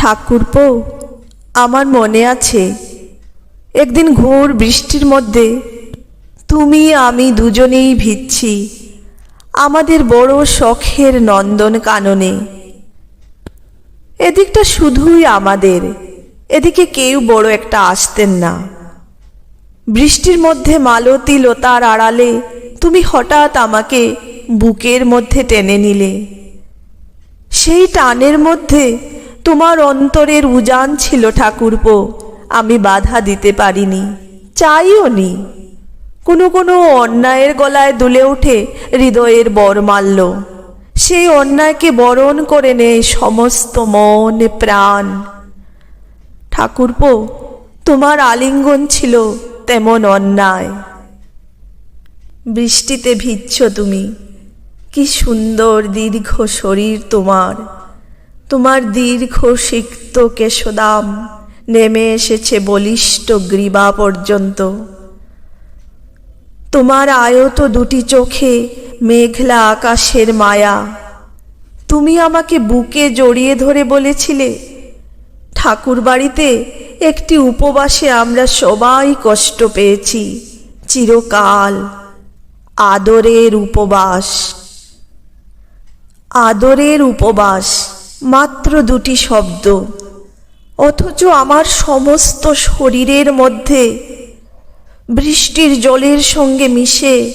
ঠাকুরপো, আমার মনে আছে, একদিন ঘোর বৃষ্টির মধ্যে তুমি, আমি দুজনেই ভিজছি আমাদের বড় শখের নন্দন কাননে। এদিকটা শুধুই আমাদের, এদিকে কেউ বড় একটা আসতেন না। বৃষ্টির মধ্যে মালতী লতার আড়ালে তুমি হঠাৎ আমাকে বুকের মধ্যে টেনে নিলে। সেই টানের মধ্যে তোমার অন্তরের উজান ছিল ঠাকুরপো, আমি বাধা দিতে পারিনি, চাইও নি। কোনো কোনো অন্যায়ের গলায় দুলে ওঠে হৃদয়ের বর বরমাল্য সেই অন্যায়কে বরণ করে নেয় সমস্ত মন, প্রাণ। ঠাকুরপো, তোমার আলিঙ্গন ছিল তেমন অন্যায়। বৃষ্টিতে ভিজছ তুমি, কি সুন্দর দীর্ঘ শরীর তোমার। তোমার দীর্ঘ সিক্ত কেশদাম নেমে এসেছে বলিষ্ঠ গ্রীবা পর্যন্ত। তোমার আয়ত দুটি চোখে মেঘলা আকাশের মায়া। তুমি আমাকে বুকে জড়িয়ে ধরে বলেছিলে ঠাকুর বাড়িতে একটি উপবাসে আমরা সবাই কষ্ট পেয়েছি, চিরকাল আদরের উপবাস। আদরের উপবাস। মাত্র দুটি শব্দ। অথচ আমার সমস্ত শরীরের মধ্যে বৃষ্টির জলের সঙ্গে মিশে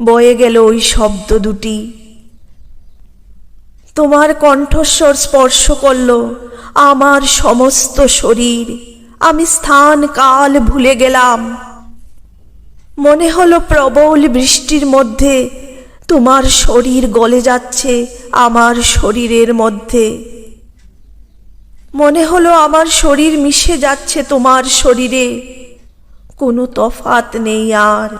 বয়ে গেল ওই শব্দ দুটি। তোমার কণ্ঠস্বর স্পর্শ করল আমার সমস্ত শরীর। আমি স্থান কাল ভুলে গেলাম। মনে হলো প্রবল বৃষ্টির মধ্যে তোমার শরীর গলে যাচ্ছে আমার শরীরের মধ্যে। মনে হলো আমার শরীর মিশে যাচ্ছে তোমার শরীরে। কোনো তফাত নেই আর।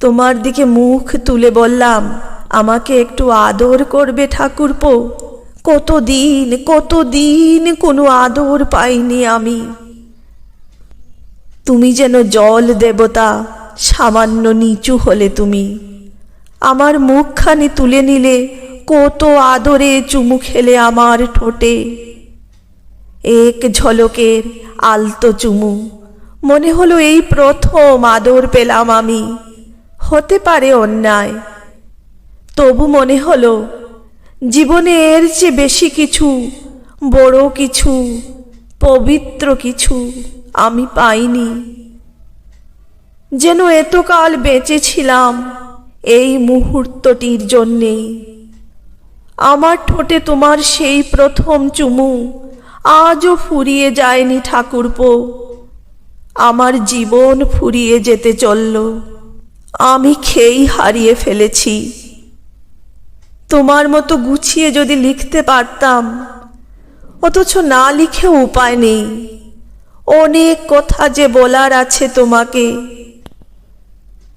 তোমার দিকে মুখ তুলে বললাম, আমাকে একটু আদর করবে ঠাকুরপো। কতদিন কতদিন কোনো আদর পাইনি আমি। তুমি যেন জল দেবতা, সামান্য নিচু হলে তুমি। আমার মুখখানি তুলে নিলে কত আদরে চুমু খেলে আমার ঠোঁটে। এক ঝলকের আলতো চুমু। মনে হলো এই প্রথম আদর পেলাম আমি। হতে পারে অন্যায়। তবু মনে হলো জীবনে এর চেয়ে বেশি কিছু, বড় কিছু, পবিত্র কিছু আমি পাইনি। যেন এতকাল বেঁচেছিলাম এই মুহূর্তটির জন্যে আমার ঠোঁটে তোমার সেই প্রথম চুমু আজও ফুরিয়ে যায়নি ঠাকুরপো। আমার জীবন ফুরিয়ে যেতে চলল। আমি খেই হারিয়ে ফেলেছি। তোমার মতো গুছিয়ে যদি লিখতে পারতাম, অথচ না লিখে উপায় নেই। অনেক কথা যে বলার আছে তোমাকে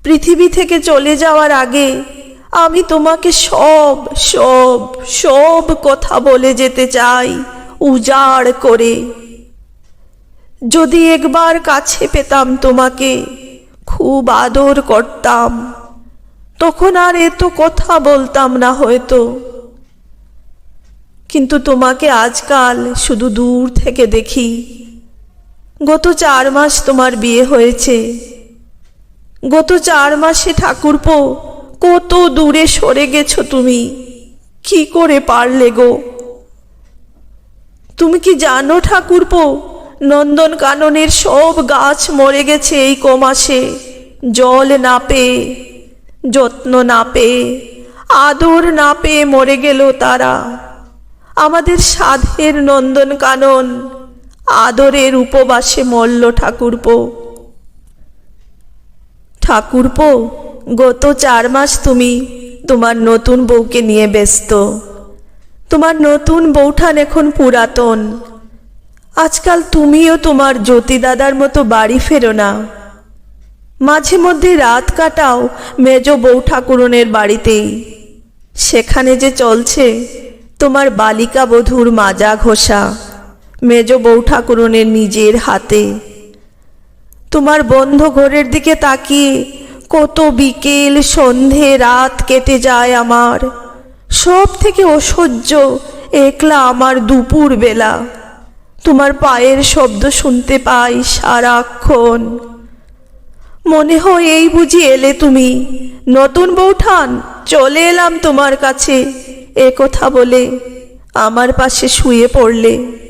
পৃথিবী থেকে চলে যাওয়ার আগে আমি তোমাকে সব সব সব কথা বলে যেতে চাই, উজাড় করে। যদি একবার কাছে পেতাম তোমাকে, খুব আদর করতাম, তখন আর এত কথা বলতাম না হয়তো। কিন্তু তোমাকে আজকাল শুধু দূর থেকে দেখি। গত চার মাস তোমার বিয়ে হয়েছে। গত চার মাসে ঠাকুরপো, কত দূরে সরে গেছো তুমি? কি করে পারলে গো? তুমি কি জানো ঠাকুরপো নন্দন কাননের সব গাছ মরে গেছে এই কমাসে। জল না পেয়ে, যত্ন না পেয়ে, আদর না পেয়ে মরে গেল তারা। আমাদের সাধের নন্দন কানন আদরের উপবাসে মল্ল ঠাকুরপো। ঠাকুরপো, গত চার মাস তুমি তোমার নতুন বউকে নিয়ে ব্যস্ত। তোমার নতুন বউঠান এখন পুরাতন। আজকাল তুমিও তোমার জ্যোতি দাদার মতো বাড়ি ফেরো না। মাঝে মধ্যে রাত কাটাও মেজ বউ ঠাকুরনের বাড়িতেই সেখানে যে চলছে তোমার বালিকা বধূর মাজা ঘষা, মেজ বউ ঠাকুরনের নিজের হাতে। তোমার বন্ধ ঘরের দিকে তাকিয়ে কত বিকেল সন্ধে রাত কেটে যায় আমার। সব থেকে অসহ্য একলা আমার দুপুর বেলা। তোমার পায়ের শব্দ শুনতে পাই সারাক্ষণ। মনে হয় এই বুঝি এলে তুমি। নতুন বৌঠান, চলে এলাম তোমার কাছে। এ কথা বলে আমার পাশে শুয়ে পড়লে।